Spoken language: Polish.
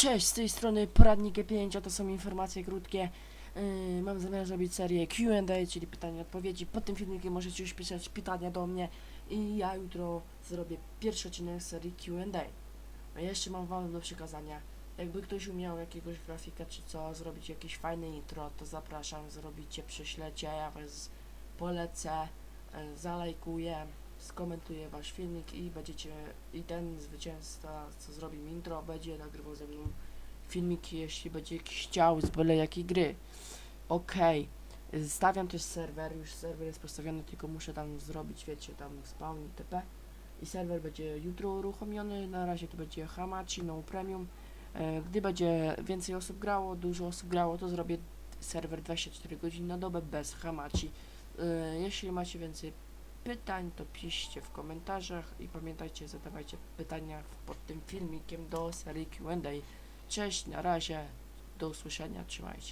Cześć, z tej strony poradnik G5, a to są informacje krótkie. Yy, mam zamiar zrobić serię Q&A, czyli pytania odpowiedzi. Pod tym filmikiem możecie już pisać pytania do mnie i ja jutro zrobię pierwszy odcinek serii Q&A. A jeszcze mam wam do przekazania. Jakby ktoś umiał jakiegoś grafika czy co, zrobić jakieś fajne intro, to zapraszam, zrobicie, prześlecie, ja was polecę, yy, zalajkuję, skomentuję wasz filmik i będziecie, i ten zwycięzca, co zrobi mi intro, będzie nagrywał ze mną filmiki, jeśli będzie chciał z byle jakiej gry. Okej. Stawiam też serwer, już serwer jest postawiony, tylko muszę tam zrobić, wiecie, tam spawn itp. I serwer będzie jutro uruchomiony, na razie to będzie Hamachi, no premium. E, Gdy będzie więcej osób grało, dużo osób grało, to zrobię serwer 24 godziny na dobę bez Hamachi. E, Jeśli macie więcej pytań, to piszcie w komentarzach i pamiętajcie, zadawajcie pytania pod tym filmikiem do serii Q&A. Cześć, na razie, do usłyszenia, trzymajcie się.